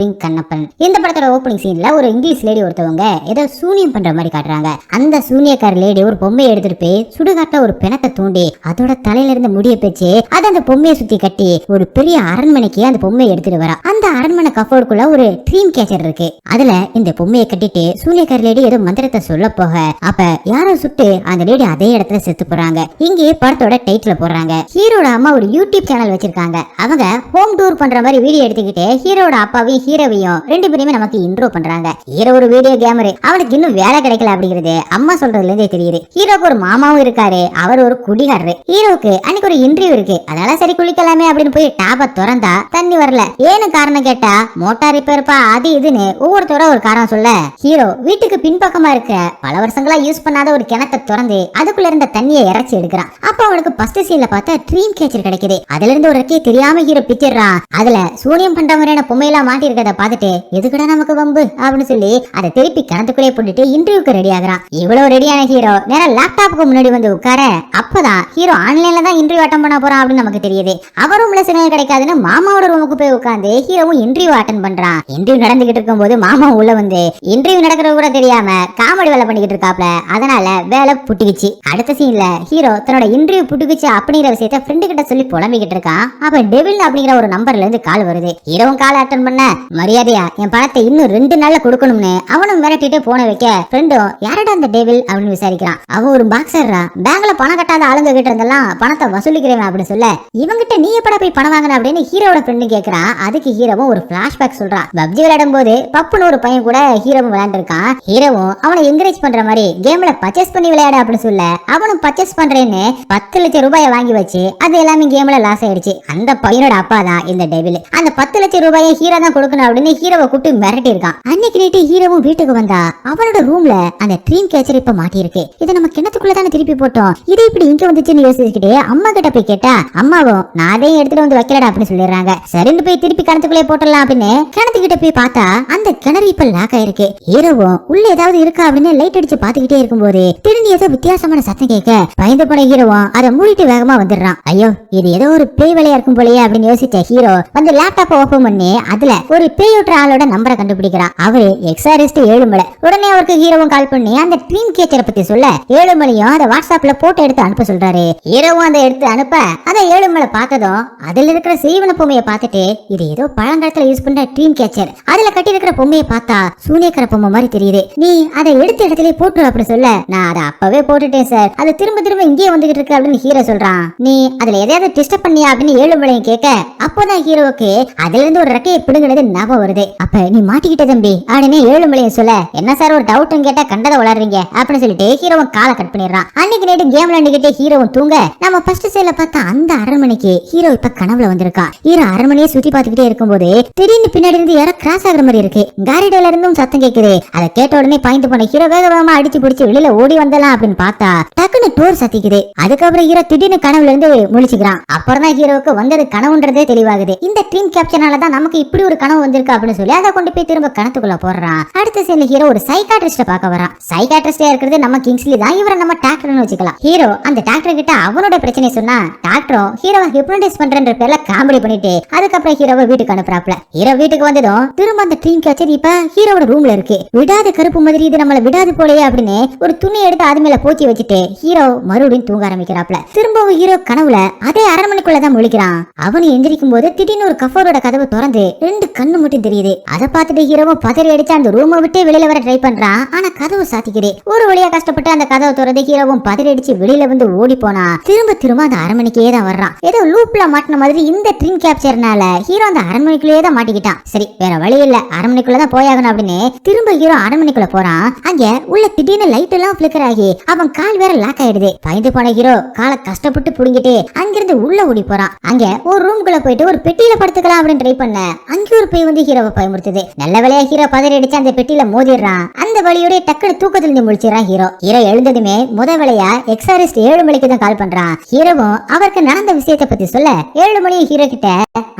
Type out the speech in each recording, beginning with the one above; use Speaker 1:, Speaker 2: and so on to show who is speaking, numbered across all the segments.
Speaker 1: கண்ணப்பன். இந்த படத்தோட ஓப்பனிங் சீன்ல ஒரு இங்கிலீஷ் லேடி ஒருத்தவங்க ஏதோ சூனியம் பண்ற மாதிரி காட்டுறாங்க. அந்த சூனியக்கார லேடி ஒரு பொம்மையை எடுத்துட்டு போய் சுடுகாட்டுல ஒரு பிணத்தை தூண்டி அதோட தலையில இருந்து முடிய பேச்சு அதை அந்த பொம்மையை சுத்தி கட்டி ஒரு பெரிய அரண்மனைக்கு அந்த பொம்மையை எடுத்துட்டு வரா. அந்த அரண்மனை கஃபோர்டுக்குள்ள ஒரு ட்ரீம் கேச்சர் இருக்கு. அதுல இந்த பொம்மையை கட்டிட்டு சூனியக்கார லேடி ஏதோ மந்திரத்தை சொல்ல போக அப்ப யாரோ சுட்டு அந்த லேடி அதே இடத்துல செத்து போறாங்க. இங்கே படத்தோட டைட்டில் போடுறாங்க. ஹீரோட அம்மா ஒரு யூடியூப் சேனல் வச்சிருக்காங்க. அவங்க ஹோம் டூர் பண்ற மாதிரி வீடியோ எடுத்துக்கிட்டு ஹீரோட அப்பாவையும் ஹீரோவையும் ரெண்டு பேருமே நமக்கு இன்ட்ரோ பண்றாங்க. ஹீரோ ஒரு வீடியோ கேமரு அவனுக்கு இன்னும் வேலை கிடைக்கல அப்படிங்கிறது அம்மா சொல்றதுல இருந்தே தெரியுது. ஹீரோக்கு ஒரு மாமாவும் இருக்காரு. அவர் ஒரு குடிகாரரு. ஹீரோக்கு அன்னைக்கு ஒரு இன்டர்வியூ இருக்கு. அதனால சரி குளிக்கலாமே அப்படின்னு போய் டாப திறந்தா தண்ணி வரல. ஏன்னு காரணம் கேட்டா மோட்டார் ரிப்பேர்ப்பா அது இதுன்னு ஒவ்வொருத்தர ஒரு காரணம் சொல்ல. ஹீரோ வீட்டுக்கு பின்பக்கமா இருக்க பல வருஷங்களா யூஸ் பண்ணாத ஒரு கிணத்தை திறந்து அதுக்குள்ள இருந்த தண்ணியை இறைச்சி எடுக்கிறான். அப்ப அவனுக்கு ஃபர்ஸ்ட் சீன்ல பார்த்தா ட்ரீம் கேச்சர் கிடைக்குது. அதுல இருந்து ஒரு ரெக்கையை தெரியாம ஹீரோ பிச்சிடுறான். அதுல சூனியம் பண்ற மாதிரியான பொம்மையெல்லாம் மாட்டி இருக்கிறத பார்த்துட்டு எதுக்குடா நமக்கு வம்பு? அப்படின்னு சொல்லி அதை திருப்பி கிணத்துக்குள்ளே போட்டுட்டு இன்டர்வியூக்கு ரெடி ஆகிறான். இவ்வளவு ரெடியான ஹீரோ நேரம் லேப்டாப்புக்கு முன்னாடி வந்து உட்கார அப்பதான் ஹீரோ ஆன்லைன்ல தான் இன்டர்வியூ அட்டன் பண்ண போறான் அப்படின்னு நமக்கு தெரியுது. அவர் ரூம்ல சிக்னல் கிடைக்காதுன்னு மாமாவோட ரூமுக்கு போய் உட்காந்து ஹீரோவும் இன்டர்வியூ அட்டன் பண்றான். இன்டர்வியூ நடந்துகிட்டு இருக்கும்போது மாமா உள்ள வந்து இன்டர்வியூ நடக்கிறது கூட தெரியாம காமெடி வேலை பண்ணிக்கிட்டு இருக்காப்ல. அதனால வேலை புட்டுக்குச்சு. அடுத்த சீன்ல ஹீரோ தன்னோட இன்டர்வியூ புட்டுக்குச்சு அப்படிங்கிற விஷயத்த ஃப்ரெண்டு கிட்ட சொல்லி புலம்பிக்கிட்டு இருக்கான். அப்ப டெவில் அப்படிங்கிற ஒரு நம்பர்ல இருந்து கால் வருது. ஹீரோவும் கால் அட்டன் பண்ண மரியாதையா என் பணத்தை இன்னும் ரெண்டு நாள்ல கொடுக்கணும்னு அவனும் மிரட்டிட்டு போன வைக்க ஃப்ரெண்டும் யாரடா அந்த டெவில் அப்படின்னு விசாரிக்கிறான். அவன் ஒரு பாக்ஸர்ரா பேங்க்ல பணம் கட்டாத ஆளுங்க கிட்ட இருந்தெல்லாம் பணத்தை வசூலிக்கிறவன் அப்படின்னு சொல்ல இவங்கிட்ட நீ எப்படா போய் பணம் வாங்கின? அப்படின்னு ஹீரோட ஃப்ரெண்டு கேக்குறான். அதுக்கு ஹீரோவும் ஒரு பிளாஷ்பேக் சொல்றான். பப்ஜி விளையாடும் போது பப்புன்னு ஒரு பையன் கூட ஹீரோவும் விளையாண்டுருக்கான். ஹீரோவும் அவனை என்கரேஜ் பண்ற மாதிரி கேம்ல பர்ச்சேஸ் பண்ணி விளையாட அப்படின்னு சொல்ல அவனும் பர்ச்சேஸ் பண்றேன்னு பத்து லட்சம் ரூபாயை வாங்கி வச்சு அது எல்லாமே கேம்ல லாஸ் ஆயிடுச்சு. அந்த பையனோட அப்பா தான் இந்த டெவில் அந்த பத்து லட்சம் ரூபாயை ஹீரோ தான் கொடுக்கணும் அப்படின்னு ஹீரோவை கூப்பிட்டு மிரட்டி இருக்கான். அன்னைக்கு நைட்டு ஹீரோவும் வீட்டுக்கு வந்தா அவனோட ரூம்ல அந்த ட்ரீம் கேச்சர் இப்ப மாட்டியிருக்கு. இதை நம்ம கிணத்துக்குள்ள தானே திருப்பி போட்டோம். இது இப்படி இங்க வந்துச்சுன்னு யோசிச்சுக்கிட்டே அம்மா கிட்ட போய் கேட்டா அம்மாவும் நான் அதையும் எடுத்துட்டு வந்து வைக்கலடா அப்படின்னு சொல்லிடுறாங்க. சரிந்து போய் திருப்பி கிணத்துக்குள்ளே போட்டலாம் அப்படின்னு கிணத்துக்கிட்ட போய் பார்த்தா அந்த கிணறு இப்ப லாக் ஆயிருக்கு. ஹீரோவும் உள்ள ஏதாவது இருக்கா? அப்படின்னு லைட் அடிச்சு பாத்துக்கிட்டே இருக்கும்போது திரும்பி ஏதோ வித்தியாசமான சத்தம் கேட்க பயந்து போன ஹீரோவும் அதை மூடிட்டு வேகமா வந்துடுறான். ஐயோ இது ஏதோ ஒரு பேய் வேலையா இருக்கும் போலயே அப்படின்னு யோசிச்ச ஹீரோ வந்து லேப்டாப் ஓபன் பண்ணி அதுல ஒரு பேயோட்டுற ஆளோட நம்பரை கண்டுபிடிக்கிறான் அவரு எக்ஸாரிஸ்ட் ஏழுமலை. உடனே அவருக்கு ஹீரோவும் கால் பண்ணி அந்த ட்ரீம் கேச்சரை பத்தி சொல்ல ஏழுமலையும் அதை வாட்ஸ்அப்ல போட்டோ எடுத்து அனுப்ப சொல்றாரு. ஹீரோவும் அதை எடுத்து அனுப்ப அதை ஏழுமலை பார்த்ததும் அதுல இருக்கிற சீவன பொம்மையை பார்த்துட்டு இது ஏதோ பழங்காலத்துல யூஸ் பண்ற ட்ரீம் கேச்சர் அதுல கட்டி இருக்கிற பொம்மையை பார்த்தா சூனியக்கர பொம்மை மாதிரி தெரியுது. நீ அதை எடுத்த இடத்துல போட்டு அப்படி சொல்ல. நான் அதை அப்பவே போட்டுட்டேன் சார் அது திரும்ப திரும்ப இங்கேயே வந்துகிட்டு இருக்கு அப்படின்னு ஹீரோ சொல்றான். நீ அதுல எதையாவது டிஸ்டர்ப் பண்ணியா அப்படின்னு ஏழுமலையும் கேட்க அப்போதான் ஹீரோவுக்கு அதுல இருந்து ஒரு ரெக்கையை பிடுங்கினது ஞாபகம் வருது. அப்ப நீ மாட்டிக்கிட்ட தம்பி. அப்படின்னு ஏழுமலையும் சொல்ல என்ன சார் ஒரு டவுட்னு கேட்டா கண்டதை வளர்றீங்க அப்படின்னு சொல்லிட்டு ஹீரோவும் காலை கட் பண்ணிடுறான். அன்னைக்கு நைட்டு கேம் விளையாண்டுகிட்டே ஹீரோவும் தூங்க நம்ம ஃபர்ஸ்ட் சைட்ல பார்த்தா அந்த அரண்மனைக்கு ஹீரோ இப்ப கனவுல வந்திருக்கான் ஹீரோ அரண்மனையை சுத்தி பார்த்துக்கிட்டே இருக்கும்போது திடீர்னு பின்னாடி இருந்து யாரோ கிராஸ் ஆகுற மாதிரி இருக்கு. காரிடோல இருந்தும் சத்தம் கேக்குது. அதை கேட்ட உடனே பாய்ந்து போன ஹீரோ வேக வேகமா அடிச்சு பிடிச்சு வெளியில ஓடி வந்தலாம் அப்படின்னு பார்த்தா டக்குன்னு டோர் சத்திக்குது. அதுக்கப்புறம் ஹீரோ திடீர்னு கனவுல இருந்து முழிச்சுக்கிறான். அப்புறம் தான் ஹீரோவுக்கு வந்தது கனவுன்றதே தெளிவாகுது. இந்த ட்ரீம் கேப்சர்னால தான் நமக்கு இப்படி ஒரு கனவு வந்திருக்கு அப்படின்னு சொல்லி அதை கொண்டு போய் திரும்ப கணத்துக்குள்ள போடுறான். அடுத்த சீன்ல ஹீரோ ஒரு சைக்காட்ரிஸ்ட பார்க்க வரான். சைக்காட்ரிஸ்டா இருக்கிறது நம்ம கிங்ஸ்லி தான். இவரை நம்ம டாக்டர்னு வச்சுக்கலாம். ஹீரோ அந்த டாக்டர் கிட்ட அவனோட பிரச்சனை சொன்னா டாக்டரும் ஹீரோவை ஹிப்னடைஸ் பண்றன்ற பேர்ல காமெடி பண்ணிட்டு அதுக்கப்புறம் ஹீரோவை வீட்டுக்கு அனுப்புறாப்ல ஹீரோ வீட்டுக்கு வந்ததும் திரும்ப அந்த ட்ரீம் கேச்சர் இப்ப ஹீரோட ரூம்ல இருக்கு. விடாத கருப்பு மாதிரி இது நம்மள விடாது போலயே அப்படின்னு ஒரு துணி எடுத்து அது மேல போக்கி வச்சுட்டு ஹீரோ மறுபடியும் தூங்க ஆரம்பிக்கிறாப்ல திரும்பவும் ஹீரோ கனவுல அதே அரண்மனைக்குள்ள தான் முழிக்கிறான். அவனு எந்திரிக்கும் போது திடீர்னு ஒரு கஃபோரோட கதவு திறந்து ரெண்டு கண் கண்ணு மட்டும் தெரியுது. அதை பார்த்துட்டு ஹீரோவும் பதறி அடிச்சு அந்த ரூமை விட்டு வெளியில வர ட்ரை பண்றான். ஆனா கதவு சாத்திக்குது. ஒரு வழியா கஷ்டப்பட்டு அந்த கதவை திறந்து ஹீரோவும் பதறி அடிச்சு வெளியில வந்து ஓடி போனா. திரும்ப திரும்ப அந்த அரண்மனைக்கே தான் வர்றான். ஏதோ லூப்ல மாட்டின மாதிரி இந்த ட்ரின் கேப்சர்னால ஹீரோ அந்த அரண்மனைக்குள்ளேயே தான் மாட்டிக்கிட்டான். சரி வேற வழி இல்ல. அரண்மனைக்குள்ள தான் போயாகணும் அப்படின்னு திரும்ப ஹீரோ அரண்மனைக்குள்ள போறான். அங்க உள்ள திடீர்னு லைட் எல்லாம் பிளிக்கர் ஆகி அவன் கால் வேற லாக் ஆயிடுது. பயந்து போன ஹீரோ காலை கஷ்டப்பட்டு புடுங்கிட்டு அங்கிருந்து உள்ள ஓடி போறான். அங்க ஒரு ரூம்குள்ள போயிட்டு ஒரு பெட்டியில படுத்துக்கலாம் அப்படின்னு ட்ரை பண்ண. அங்க ஒரு பேய் வந்து ஹீரோவை பயமுறுத்துது. நல்ல வேலையா ஹீரோ பதறி அடிச்சு அந்த பெட்டியில மோதிடுறான். அந்த வழியோட டக்குனு தூக்கத்துல இருந்து முடிச்சிடறான் ஹீரோ. ஹீரோ எழுந்ததுமே முத வேலையா எக்ஸாரிஸ்ட் ஏழு மணிக்கு தான் கால் பண்றான். ஹீரோவும் அவருக்கு நடந்த விஷயத்தை பத்தி சொல்ல ஏழு மணி ஹீரோ கிட்ட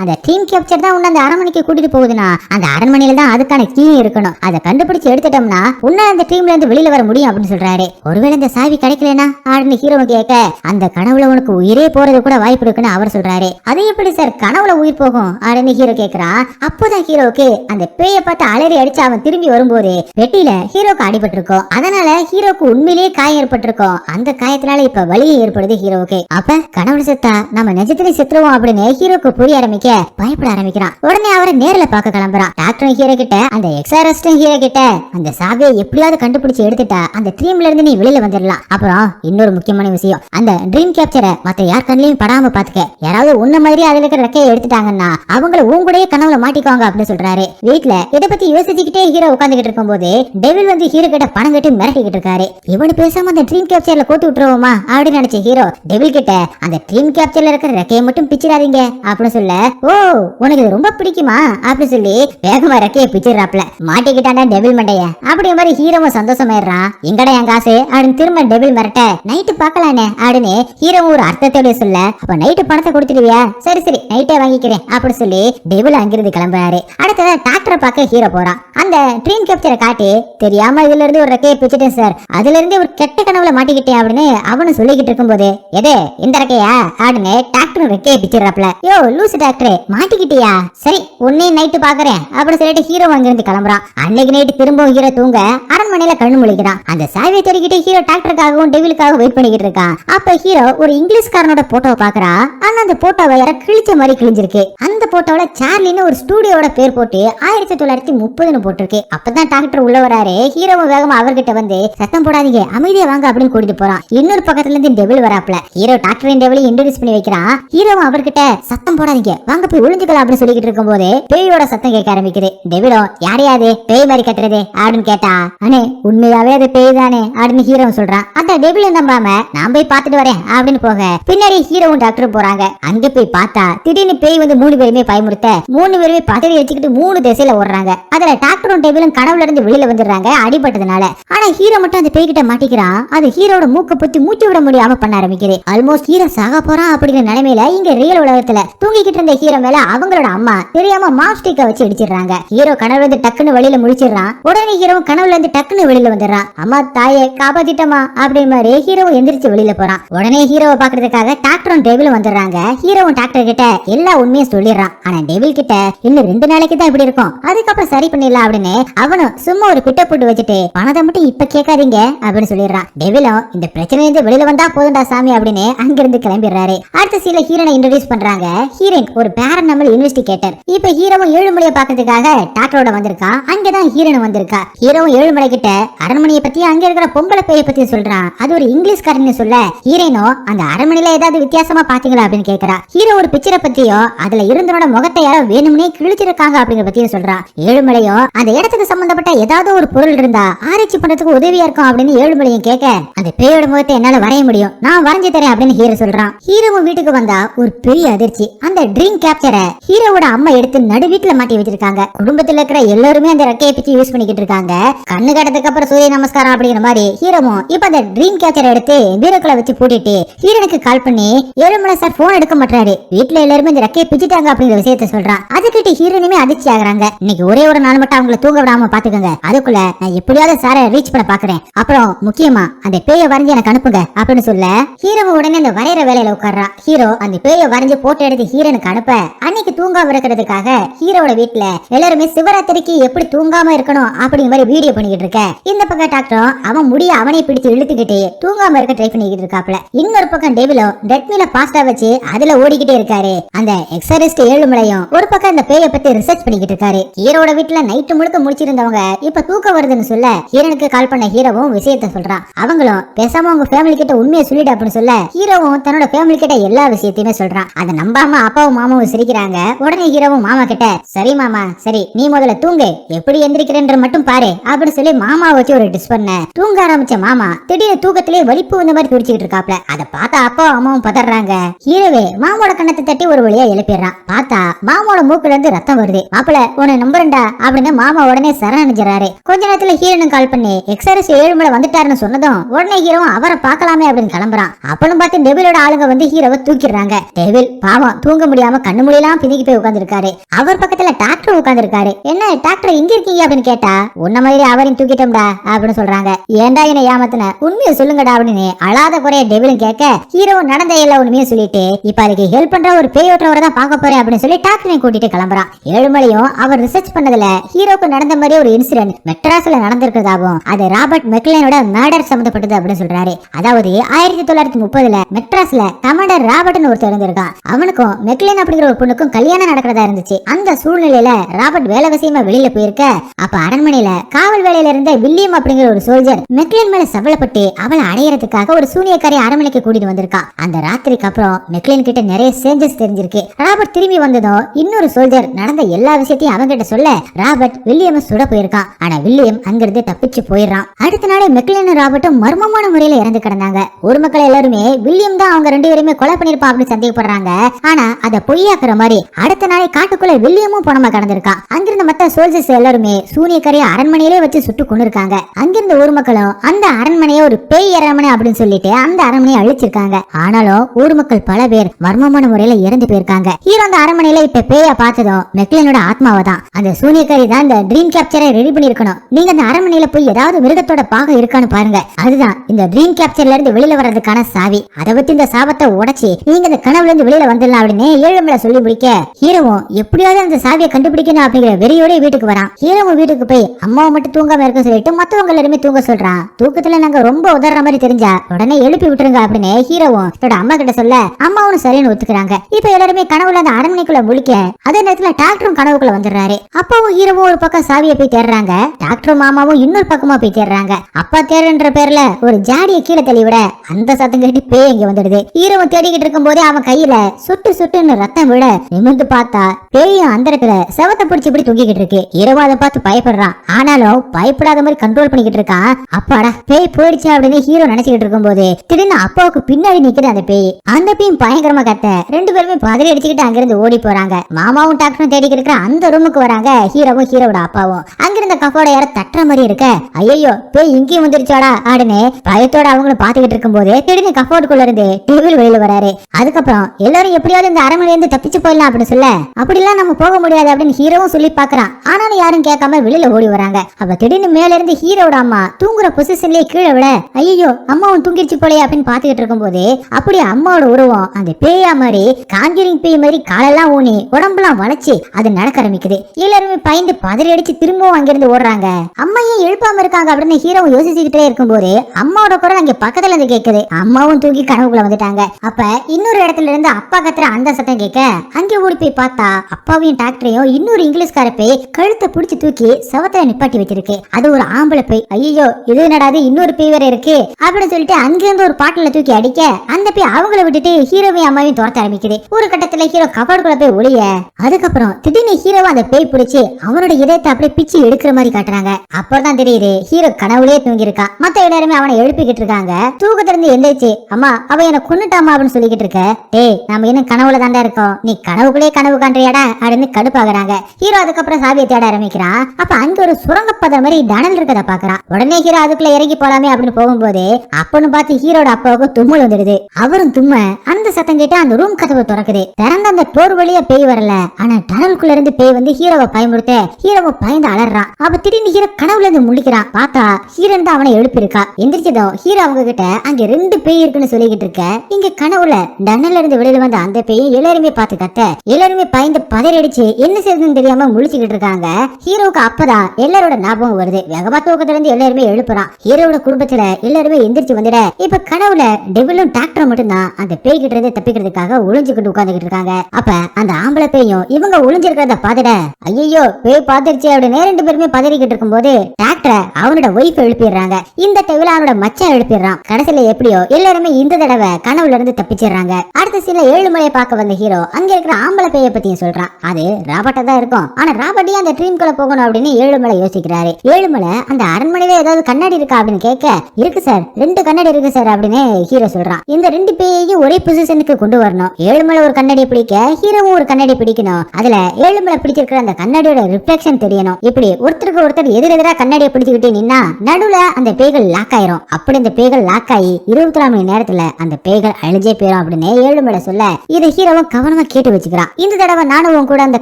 Speaker 1: அந்த டீம் கேப்சர் தான் உன்னை அந்த அரண்மனைக்கு கூட்டிட்டு போகுதுன்னா அந்த அரண்மனையில தான் அதுக்கான கீ இருக்கணும். அதை கண்டுபிடிச்சு எடுத்துட்டோம்னா உன்ன அந்த டீம்ல இருந்து வெளியில வர முடியும் அப்படின்னு சொல்றாரு. ஒருவேளை இந்த சாவி கிடைக்கலனா? ஆடுன்னு ஹீரோ கேட்க அந்த கனவுல உனக்கு உயிரே போறது கூட வாய்ப்பு இருக்குன்னு அவர் சொல்றாரு. அது எப்படி சார் கனவுல உயிர் போகும்? அப்படின்னு ஹீரோ கேக்குறான் அப்போ அப்பதான் ஹீரோவுக்கு அந்த பேய பார்த்து அலறி அடிச்சு அவன் திரும்பி வரும்போது வெட்டியில ஹீரோக்கு அடிபட்டிருக்கும். அதனால ஹீரோக்கு உண்மையிலேயே காயம் ஏற்பட்டிருக்கும். அந்த காயத்தினால இப்ப வலியும் ஏற்படுது ஹீரோவுக்கு. அப்ப கணவன் செத்தா நம்ம நிஜத்திலே செத்துருவோம் அப்படின்னு ஹீரோக்கு புரிய ஆரம்பிக்க பயப்பட ஆரம்பிக்கிறான். உடனே அவரை நேர்ல பார்க்க கிளம்புறான். டாக்டரும் ஹீரோ கிட்ட அந்த எக்ஸாரஸ்டும் ஹீரோ கிட்ட அந்த சாவியை எப்படியாவது கண்டுபிடிச்சு எடுத்துட்டா அந்த ட்ரீம்ல இருந்து நீ வெளியில வந்துடலாம். அப்புறம் இன்னொரு முக்கியமான விஷயம். அந்த ட்ரீம் கேப்சரை மத்த யார் கண்ணிலையும் படாம பாத்துக்க யாராவது உன்ன மாதிரி அதுல இருக்கிற ரெக்கையை எடுத்துட்டாங்கன்னா அவங்கள உன் கூடயே கனவுல மாட்டிக்குவாங்க. அப்படின்னு சொல்றாரு. வீட்ல இத பத்தி யோசிச்சுக்கிட்டே ஹீரோ உட்காந்துக்கிட்டு இருக்கும்போது டெவில் வந்து ஹீரோ கிட்ட பணம் கட்டி மிரட்டிக்கிட்டு இருக்காரு. இவனு பேசாம அந்த ட்ரீம் கேப்சர்ல கோத்து விட்டுருவோமா? அப்படின்னு நினைச்ச ஹீரோ டெவில் கிட்ட அந்த ட்ரீம் கேப்சர்ல இருக்கிற ரெக்கையை மட்டும் பிச்சிடாதீங்க அப்படின்னு சொல்ல ஓ உனக்கு இது ரொம்ப பிடிக்குமா? அப்படின்னு சொல்லி வேகமா ரெக்கையை பிச்சிடுறாப்ல மாட்டிக்கிட்டாண்டா டெவில் மண்டைய. அப்படி மாதிரி ஹீரோவும் சந்தோஷமாயிடுறான் எங்கடா என் காசு? அப்படின்னு திரும்ப டெவில் மிரட்ட நைட்டு பாக்கலானே அப்படின்னு ஹீரோவும் ஒரு அர்த்தத்தோட சொல்ல அப்ப நைட்டு பணத்தை கொடுத்துடுவியா? சரி சரி நைட்டே வாங்கிக்கிறேன். அப்படி சொல்லி டெவில் அங்கிருந்து கிளம்புறாரு. போறாரு அடுத்ததா டாக்டரை பார்க்க ஹீரோ போறான் அந்த ட்ரீம் கேப்சரை காட்டி தெரியாம இதுல இருந்து ஒரு ரெக்கையை பிச்சுட்டேன் சார் அதுல இருந்து ஒரு கெட்ட கனவுல மாட்டிக்கிட்டேன் அப்படின்னு அவனு சொல்லிக்கிட்டு இருக்கும்போது எது இந்த ரெக்கையா அப்படின்னு டாக்டர் ரெக்கையை பிச்சிடுறாப்ல யோ லூசு டாக்டர் மாட்டிக்கிட்டியா? சரி உன்னையும் நைட்டு பாக்குறேன் அப்படின்னு சொல்லிட்டு ஹீரோ அங்கிருந்து கிளம்புறான். அன்னைக்கு நைட்டு திரும்பவும் ஹீரோ தூங்க அரண்மனையில கண்ணு முழிக்கிறான். அந்த சாவியை தேடிக்கிட்டு ஹீரோ டாக்டருக்காகவும் டெவிலுக்காகவும் வெயிட் பண்ணிக்கிட்டு இருக்கான். அப்ப ஹீரோ ஒரு இங்கிலீஷ்காரனோட போட்டோவை பாக்குறா ஆனா அந்த போட்டோவை யார கிழிச்ச மாதிரி கிழிஞ்சிருக்கு. அந்த போட்டோல சார்லின்னு ஒரு ஸ்டூடியோ ஸ்டூடியோட பேர் போட்டு ஆயிரத்தி தொள்ளாயிரத்தி முப்பதுன்னு போட்டிருக்கு. அப்பதான் டாக்டர் உள்ள வராரு. ஹீரோவும் வேகமா அவர்கிட்ட வந்து சத்தம் போடாதீங்க அமைதியா வாங்க அப்படின்னு கூட்டிட்டு போறான். இன்னொரு பக்கத்துல இருந்து டெவில் வராப்ல ஹீரோ டாக்டரின் டெவிலையும் இன்ட்ரடியூஸ் பண்ணி வைக்கிறான். ஹீரோவும் அவர்கிட்ட சத்தம் போடாதீங்க வாங்க போய் ஒளிஞ்சுக்கலாம் அப்படின்னு சொல்லிக்கிட்டு இருக்கும் போது பேயோட சத்தம் கேட்க ஆரம்பிக்குது. டெவிலும் யாரையாது பேய் மாதிரி கட்டுறது அப்படின்னு கேட்டா அனே உண்மையாவே அது பேய் தானே அப்படின்னு ஹீரோவும் சொல்றான். அந்த டெவிலும் நம்பாம நான் போய் பார்த்துட்டு வரேன் அப்படின்னு போக பின்னாடி ஹீரோவும் டாக்டரும் போறாங்க. அங்க போய் பார்த்தா திடீர்னு பேய் வந்து மூணு பேருமே பயமுறுத்த மூணு பேருமே பதவி வச்சுக்கிட்டு மூணு திசையில ஓடுறாங்க. அதுல டாக்டரும் டேபிளும் கனவுல இருந்து வெளியில வந்துடுறாங்க அடிபட்டதுனால. ஆனா ஹீரோ மட்டும் அந்த பேய்கிட்ட மாட்டிக்கிறான். அது ஹீரோட மூக்க பத்தி மூச்சு விட முடியாம பண்ண ஆரம்பிக்குது. ஆல்மோஸ்ட் ஹீரோ சாக போறான் அப்படிங்கிற நிலைமையில இங்க ரியல் உலகத்துல தூங்கிக்கிட்டு இருந்த ஹீரோ மேல அவங்களோட அம்மா தெரியாம மாஸ்டிக்க வச்சு அடிச்சிடுறாங்க ஹீரோ கனவுல இருந்து டக்குன்னு வெளியில முடிச்சிடுறான் உடனே ஹீரோவும் கனவுல இருந்து டக்குன்னு வெளியில வந்துடுறான். அம்மா தாயே காப்பாத்திட்டமா அப்படின்னு மாதிரி ஹீரோவும் எந்திரிச்சு வெளியில போறான். உடனே ஹீரோவை பாக்குறதுக்காக டாக்டரும் டெவிலும் வந்துடுறாங்க. ஹீரோவும் டாக்டர் கிட்ட எல்லா உண்மையும் சொல்லிடுறான். ஆனா டெவில் கிட்ட இன்னும் ரெண்டு நாளைக்கு தான் இப்படி இருக்கும். அதுக்கப்புறம் சரி பண்ணிடலாம் அப்படின்னு அவனும் சும்மா ஒரு பிட்ட போட்டு வச்சுட்டு பணத்தை மட்டும் இப்ப கேட்காதீங்க அப்படின்னு சொல்லிடுறான். டெவிலும் இந்த பிரச்சனை வெளியில வந்தா போதும்டா சாமி அப்படின்னு அங்கிருந்து கிளம்பிடுறாரு. அடுத்த சீல ஹீரோனை இன்ட்ரடியூஸ் பண்றாங்க. ஹீரோயின் ஒரு பேரனமல் இன்வெஸ்டிகேட்டர் இப்ப ஹீரோவும் ஏழுமலையை பாக்கிறதுக்காக டாக்டரோட வந்திருக்கா? அங்கதான் ஹீரோனும் வந்திருக்கா. ஹீரோவும் ஏழுமலை கிட்ட அரண்மனையை பத்தி அங்க இருக்கிற பொம்பளை பேய பத்தி சொல்றான். அது ஒரு இங்கிலீஷ் இங்கிலீஷ்காரன்னு சொல்ல ஹீரோயினோ அந்த அரண்மனையில ஏதாவது வித்தியாசமா பாத்தீங்களா அப்படின்னு கேக்குறா. ஹீரோ ஒரு பிக்சரை பத்தியோ அதுல இருந்தனோட முகத்தை யாரோ வேணும்னே கிழிச்சிருக்காங்க அப்படிங்கிற பத்தியும் சொல்றா. ஏழுமலையும் அந்த இடத்துக்கு சம்பந்தப்பட்ட ஏதாவது ஒரு பொருள் இருந்தா ஆராய்ச்சி பண்றதுக்கு உதவியா இருக்கும் அப்படின்னு ஏழுமலையும் கேட்க அந்த பேயோட முகத்தை என்னால வரைய முடியும். நான் வரைஞ்சு தரேன் அப்படின்னு ஹீரோ சொல்றான். ஹீரோவும் வீட்டுக்கு வந்தா ஒரு பெரிய அதிர்ச்சி. அந்த ட்ரீம் கேப்சரை ஹீரோவோட அம்மா எடுத்து நடு வீட்டுல மாட்டி வச்சிருக்காங்க. குடும்பத்துல இருக்கிற எல்லாருமே அந்த ரெக்கையை பிச்சு யூஸ் பண்ணிக்கிட்டு இருக்காங்க. கண்ணு கட்டதுக்கு அப்புறம் சூரிய நமஸ்காரம் அப்படிங்கிற மாதிரி ஹீரோவும் இப்ப அந்த ட்ரீம் கேப்சரை எடுத்து பீரோக்குள்ள வச்சு பூட்டிட்டு ஹீரனுக்கு கால் பண்ணி ஏழுமலை சார் போன் எடுக்க மாட்டாரு வீட்டுல எல்லாருமே இந்த ரெக்கையை பிச்சுட்டாங்க அப்படிங்கிற விஷயத்த சொல்றான். அதுக்கிட்ட ஹீரோனுமே அதிர்ச்சி ஆகுறாங்க. இன்னைக்கு ஒரே ஒரு நாள் மட்டும் அவங்கள தூங்க விடாம பாத்துக்கோங்க. அதுக்குள்ள நான் எப்படியாவது சார ரீச் பண்ண பாக்குறேன். அப்புறம் முக்கியமா அந்த பேய வரைஞ்சு எனக்கு அனுப்புங்க அப்படின்னு சொல்ல ஹீரோ உடனே அந்த வரைகிற வேலையில உட்கார்றா. ஹீரோ அந்த பேய வரைஞ்சு போட்டோ எடுத்து ஹீரோனுக்கு அனுப்ப அன்னைக்கு தூங்காம இருக்கிறதுக்காக ஹீரோட வீட்டுல எல்லாருமே சிவராத்திரிக்கு எப்படி தூங்காம இருக்கணும் அப்படிங்கிற மாதிரி வீடியோ பண்ணிக்கிட்டு இருக்க. இந்த பக்கம் டாக்டரும் அவன் முடிய அவனை பிடிச்சு இழுத்துக்கிட்டு தூங்காம இருக்க ட்ரை பண்ணிக்கிட்டு இருக்காப்ல இன்னொரு பக்கம் டெவிலும் ரெட்மில பாஸ்டா வச்சு அதுல ஓடிக்கிட்டே இருக்காரு. அந்த எக்ஸரிஸ்ட் ஏழு மலையும் ஒரு பக்கம் அந்த பேயை எடுத்து ரிசர்ச் பண்ணிக்கிட்டு இருக்காரு. ஹீரோட வீட்டுல நைட்டு முழுக்க முடிச்சிருந்தவங்க இப்ப தூக்கம் வருதுன்னு சொல்ல ஹீரனுக்கு கால் பண்ண ஹீரோவும் விஷயத்த சொல்றான். அவங்களும் பேசாம உங்க ஃபேமிலி கிட்ட உண்மையை சொல்லிட்டு அப்படின்னு சொல்ல ஹீரோவும் தன்னோட ஃபேமிலி கிட்ட எல்லா விஷயத்தையுமே சொல்றான். அதை நம்பாம அப்பாவும் மாமாவும் சிரிக்கிறாங்க. உடனே ஹீரோவும் மாமா கிட்ட சரி மாமா சரி நீ முதல்ல தூங்கு. எப்படி எந்திரிக்கிறேன்ற மட்டும் பாரு அப்படின்னு சொல்லி மாமா வச்சு ஒரு டிஸ் பண்ண. தூங்க ஆரம்பிச்ச மாமா திடீர்னு தூக்கத்திலே வலிப்பு வந்த மாதிரி துடிச்சுக்கிட்டு இருக்காப்ல. அதை பார்த்தா அப்பாவும் அம்மாவும் பதறாங்க. ஹீரோவே மாமோட கண்ணத்தை தட்டி ஒரு வழியா எழுப்பிடுறான். பார்த்தா மாமோட மூக்குல இருந்து ரத்தம் வருது. மாப்பிள உன்னை நம்புறண்டா அப்படின்னு மாமா உடனே சரணடைஞ்சாரு கொஞ்ச நேரத்துல ஹீரோனும் கால் பண்ணி எக்ஸரஸ் ஏழுமலை வந்துட்டாருன்னு சொன்னதும் உடனே ஹீரோ அவரை பார்க்கலாமே அப்படின்னு கிளம்புறான். அப்பனும் பார்த்து டெவிலோட ஆளுங்க வந்து ஹீரோவை தூக்கிடுறாங்க. டெவில் பாவம் தூங்க முடியாம கண்ணு முடியலாம் பிதிக்கி போய் உட்காந்துருக்காரு அவர் பக்கத்துல டாக்டர் உட்காந்துருக்காரு என்ன டாக்டர் எங்க இருக்கீங்க? அப்படின்னு கேட்டா உன்ன மாதிரி அவரையும் தூக்கிட்டோம்டா அப்படின்னு சொல்றாங்க. ஏன்டா என்ன ஏமாத்தின? உண்மையை சொல்லுங்கடா அப்படின்னு அழாத குறைய டெவிலும் கேட்க ஹீரோ நடந்த எல்லா உண்மையும் சொல்லிட்டு இப்ப அதுக்கு ஹெல்ப் பண்ற ஒரு பேயோட்டவரை தான் பார்க்க போறேன் அப்படின்னு சொல்லி டாக்டரை கூட்டிட்டு கிளம்புறான். ஏழுமலையும் அவர் ரிசர்ச் பண்ணதுல ஹீரோக்கு நடந்த மாதிரி ஒரு இன்சிடென்ட் மெட்ராஸ்ல நடந்திருக்கிறதாகவும் அது ராபர்ட் மெக்லேனோட மேடர் சம்பந்தப்பட்டது அப்படின்னு சொல்றாரு. அதாவது ஆயிரத்தி தொள்ளாயிரத்தி முப்பதுல மெட்ராஸ்ல கமாண்டர் ராபர்ட்னு ஒருத்தர் இருந்திருக்கான். அவனுக்கும் மெக்லேன் அப்படிங்கிற ஒரு பொண்ணுக்கும் கல்யாணம் நடக்கிறதா இருந்துச்சு. அந்த சூழ்நிலையில ராபர்ட் வேலை விஷயமா வெளியில போயிருக்க அப்ப அரண்மனையில காவல் வேலையில இருந்த வில்லியம் அப்படிங்கிற ஒரு சோல்ஜர் மெக்லேன் மேல சவலப்பட்டு அவளை அடையறதுக்காக ஒரு சூனியக்காரி அரண்மனைக்கு கூட்டிட்டு வந்திருக்கான். அந்த ராத்திரிக்கு அப்புறம் மெக்லேன் கிட்ட நிறைய சேஞ்சஸ் தெரிஞ்சிருக்கு. ராபர்ட் திரும்பி வந்ததும் இன்னொரு சோல்ஜர் நடந்த எல்லா விஷயத்தையும் அவங்க கிட்ட சொல்ல ராபர்ட் வில்லியம் சுட போயிருக்கான். ஆனா வில்லியம் அங்கிருந்து தப்பிச்சு போயிடுறான். அடுத்த நாளே மெக்லின் ராபர்ட்டும் மர்மமான முறையில இறந்து கிடந்தாங்க. ஒரு மக்கள் எல்லாருமே வில்லியம் தான் அவங்க ரெண்டு பேருமே கொலை பண்ணிருப்பா அப்படின்னு சந்தேகப்படுறாங்க. ஆனா அதை பொய்யாக்குற மாதிரி அடுத்த நாளே காட்டுக்குள்ள வில்லியமும் பணமா கடந்திருக்கான். அங்கிருந்த மத்த சோல்ஜர்ஸ் எல்லாருமே சூனியக்காரிய அரண்மனையிலே வச்சு சுட்டு கொண்டு இருக்காங்க அங்கிருந்த ஊர் மக்களும் அந்த அரண்மனையை ஒரு பேய் அரண்மனை அப்படின்னு சொல்லிட்டு அந்த அரண்மனையை அழிச்சிருக்காங்க. ஆனாலும் ஊர் மக்கள் பல பேர் மர்மமான முறையில இறந்து போயிருக்காங்க. ஹீரோ அந்த அரண்மனையில இப்ப பேய பார்த்ததும் மெக்லினோட ஆத்மாவை தான் அந்த சூனியக்காரி தான் இந்த ட்ரீம் கேப்சரை ரெடி பண்ணிருக்கணும் நீங்க அந்த அரண்மனையில போய் ஏதாவது மிருகத்தோட பாகம் இருக்கான்னு பாருங்க. அதுதான் இந்த ட்ரீம் கேப்சர்ல இருந்து வெளியில வர்றதுக்கான சாவி. அதை பத்தி இந்த சாபத்தை உடைச்சு நீங்க இந்த கனவுல இருந்து வெளியில வந்துடலாம் அப்படின்னு ஏழுமலை சொல்லி முடிக்க ஹீரோவும் எப்படியாவது அந்த சாவியை கண்டுபிடிக்கணும் அப்படிங்கிற வெறியோட வீட்டுக்கு வரான். ஹீரோவும் வீட்டுக்கு போய் அம்மாவை மட்டும் தூங்காம இருக்க சொல்லிட்டு மத்தவங்க எல்லாருமே தூங்க சொல்றான். தூக்கத்துல நாங்க ரொம்ப உதற மாதிரி தெரிஞ்சா உடனே எழுப்பி விட்டுருங்க அப்படின்னு ஹீரோவும் தன்னோட அம்மா கிட்ட சொல்ல அம்மாவும் சரின்னு ஒத்துக்கிறாங்க. இப்ப எல்லாருமே கனவுல அந்த அரண்மனைக்குள்ள முழிக்க அதே நேரத்துல டாக்டரும் கனவுக்குள்ள வந்துடுறாரு. அப்பாவும் ஹீரோவும் ஒரு பக்கம் சாவியை போய் தேடுறாங்க. டாக்டரும் மாமாவும் இன்னொரு பக்கமா போய் தேடுறாங்க. அப்பா தேடுன்ற பேர்ல ஒரு ஜாடியை கீழே தள்ளி விட அந்த சத்தம் கேட்டு பேய் இங்க வந்துடுது. ஹீரோவும் தேடிக்கிட்டு இருக்கும் போதே அவன் கையில சுட்டு சுட்டுன்னு ரத்தம் விட நிமிர்ந்து பார்த்தா பேயும் அந்த இடத்துல செவத்தை பிடிச்சி இப்படி தூங்கிக்கிட்டு இருக்கு. ஹீரோவும் அதை பார்த்து பயப்படுறான். ஆனாலும் பயப்படாத மாதிரி கண்ட்ரோல் பண்ணிக்கிட்டு இருக்கான். அப்பாடா பேய் போயிடுச்சு அப்படின்னு ஹீரோ நினைச்சுக்கிட்டு இருக்கும்போது திடீர்னு அப்பாவுக்கு பின்னாடி நிக்கிற அந்த பேய். அந்த பேயும் பயங்கரமா கத்த ரெண்டு பேருமே பதறி அடிச்சுக்கிட்டு அங்கிருந்து ஓடி போறாங்க. மாமாவும் டாக்டரும் தேடிக்கிட்டு இருக்கிற அந்த ரூமுக்கு வராங்க ஹீரோவும் ஹீரோட அப்பாவும். அங்கிருந்த கஃபோட யார தட்டுற மாதிரி இருக்க. ஐயோ போய் இங்கேயும் வந்துருச்சாடா அப்படின்னு பயத்தோட அவங்களும் பாத்துக்கிட்டு இருக்கும்போது திடீர்னு கஃபோர்டுக்குள்ள இருந்து டேபிள் வெளியில வராரு. அதுக்கப்புறம் எல்லாரும் எப்படியாவது இந்த அரமனை இருந்து தப்பிச்சு போயிடலாம் அப்படின்னு சொல்ல அப்படிலாம் நம்ம போக முடியாது அப்படின்னு ஹீரோவும் சொல்லி பாக்குறான் ஆனாலும் யாரும் கேட்காம வெளியில ஓடி வராங்க. அப்ப திடீர்னு மேல இருந்து ஹீரோட அம்மா தூங்குற பொசிஷன்லயே கீழே விட ஐயோ அம்மாவும் தூங்கிருச்சு போலயே அப்படின்னு பாத்துக்கிட்டு இருக்கும்போது அப்படியே அம்மாவோட உருவம் அந்த பேயா மாதிரி காஞ்சூரிங் பேய் மாதிரி காலெல்லாம் ஊனி உடம்பெல்லாம் வளைச்சு அது நடக்க ஆரம்பிக்குது. எல்லாருமே பயந்து பதறி அடிச்சு திரும்பவும் அங்கிருந்து ஓடுறாங்க. அம்மா ஏன் எழுப்பாம இருக்காங்க அப்படின்னு ஹீரோ யோசிச்சுக்கிட்டே இருக்கும்போது அம்மாவோட குரல் அங்க பக்கத்துல இருந்து கேக்குது. அம்மாவும் தூக்கி கனவுக்குள்ள வந்துட்டாங்க. அப்ப இன்னொரு இடத்துல இருந்து அப்பா கத்துற அந்த சத்தம் கேட்க அங்கே ஓடி போய் பார்த்தா அப்பாவையும் டாக்டரையும் இன்னொரு இங்கிலீஷ்கார பேய் கழுத்தை பிடிச்சு தூக்கி சவத்துல நிப்பாட்டி வச்சிருக்கு. அது ஒரு ஆம்பளை பேய். ஐயோ இது நடாது இன்னொரு பேய் வேற இருக்கு. அப்படின்னு சொல்லிட்டு அங்கிருந்து ஒரு பாட்டில தூக்கி அடிக்க அந்த பேய் அவங்கள விட்டுட்டு ஹீரோவையும் அம்மாவையும் துரத்த ஆரம்பிக்குது. ஒரு கட்டத்துல ஹீரோ கபாடுக்குள்ள போய் ஒளிய. அதுக்கப்புறம் திடீர்னு ஹீரோவை அந்த பேய் பிடிச்சி அவனோட இதயத்தை அப்படியே பிச்சு எடுக்கிற மாதிரி காட்டுறாங்க. அப்பதான் தெரியுது ஹீரோ கனவுலயே தூங்கி இருக்கா மத்த எல்லாருமே அவனை எழுப்பிக்கிட்டு இருக்காங்க. தூக்கத்திலிருந்து எந்திரிச்சு அம்மா அவ என்ன கொண்டுட்டாமா அப்படின்னு சொல்லிக்கிட்டு இருக்க. டேய் நம்ம இன்னும் கனவுல தாண்டா இருக்கோம். நீ கனவுக்குள்ளே கனவு காண்றியாடா? அப்படின்னு கடுப்பாகிறாங்க ஹீரோ அதுக்கப்புறம் சாவியை தேட ஆரம்பிக்கிறான். அப்ப அங்க ஒரு சுரங்கப்பத மாதிரி டனல் இருக்கதை பாக்குறான் உடனே ஹீரோ அதுக்குள்ள இறங்கி போலாமே அப்படின்னு போகும்போது அப்பன்னு பார்த்து ஹீரோட அப்பாவுக்கு தும்மல் வந்துடுது. அவரும் தும்ம அந்த சத்தம் கேட்டு அந்த ரூம் கதவு திறக்குது. திறந்த அந்த டோர் வழியா பேய் வரல. ஆனா கனவுக்குள்ள இருந்து பேய் வந்து ஹீரோவை பயமுறுத்த ஹீரோவை பயந்து அலறான். அப்ப திடீர்னு ஹீரோ கனவுல இருந்து முழிக்கிறான். பார்த்தா ஹீரோ தான் அவனை எழுப்பியிருக்கா. எந்திரிச்சதும் ஹீரோ அவங்க கிட்ட அங்க ரெண்டு பேய் இருக்குன்னு சொல்லிக்கிட்டு இருக்க. இங்க கனவுல டன்னல்ல இருந்து வெளியில வந்த அந்த பேய் எல்லாருமே பார்த்து கத்த. எல்லாருமே பயந்து பதறடிச்சு என்ன செய்யுதுன்னு தெரியாம முழிச்சுக்கிட்டு இருக்காங்க. ஹீரோவுக்கு அப்பதான் எல்லாரோட ஞாபகம் வருது. வேகமா தூக்கத்துல இருந்து எல்லாருமே எழுப்புறான். ஹீரோட குடும்பத்துல எல்லாருமே எந்திரிச்சு வந்துட. இப்ப கனவுல டெவிலும் டாக்டர் மட்டும்தான் அந்த பேய் கிட்ட இருந்து தப்பிக்கிறதுக்காக ஒளிஞ்சுக்கிட்டு உட்கார்ந்துகிட்டு இருக்காங்க. அப்ப அந்த ஆம்பளை பேயும் இவங்க ஒளிஞ்சிருக்கிறத பாத்துட ஐயோ பேய் பாத்துருச்சு அப்படின்னு ரெண்டு பேருமே பதறிக்கிட்டு இருக்கும்போது டாக்டரை அவனோட ஒய்ஃப் எழுப்பிடுறாங்க. இந்த டைம்ல அவனோட மச்சான் எழுப்பிடுறான். கடைசியில எப்படியோ எல்லாருமே இந்த தடவை கனவுல இருந்து தப்பிச்சிடுறாங்க. அடுத்த சில ஏழு மலையை பார்க்க வந்த ஹீரோ அங்க இருக்கிற ஆம்பளை பேய பத்தியும் சொல்றான். அது ராபர்ட்டா தான் இருக்கும். ஆனா ராபர்ட் அந்த ட்ரீம் குள்ள போகணும் அப்படின்னு ஏழுமலை யோசிக்கிறாரு. ஏழுமலை அந்த அரண்மனையில ஏதாவது கண்ணாடி இருக்கா அப்படின்னு கேட்க இருக்கு சார் ரெண்டு கண்ணாடி இருக்கு சார் அப்படின்னு ஹீரோ சொல்றான். இந்த ரெண்டு பேயையும் ஒரே பொசிஷனுக்கு கொண்டு வரணும். ஏழுமலை ஒரு கண்ணாடி பிடிக்க ஹீரோவும் ஒரு கண்ணாடி பிடிக்கணும். அதுல ஏழுமலை பிடிச்சிருக்கிற அந்த கண்ணாடியோட ரிஃப்ளெக்ஷன் தெரியணும். இப்படி ஒருத்தருக்கு ஒருத்தர் எதிரெதிரா கண்ணாடியை பிடிச்சுக்கிட்டு நின்னா நடுவுல அந்த பேய்கள் லாக் ஆயிரும். அப்படி அந்த பேய்கள் லாக் ஆகி இருபத்தி நாலு மணி நேரத்துல அந்த பேய்கள் அழிஞ்சே போயிடும் அப்படின்னு ஏழுமலை சொல்ல இதை ஹீரோவும் கவனமா கேட்டு வச்சுக்கிறான் இந்த தடவை நானும் கூட அந்த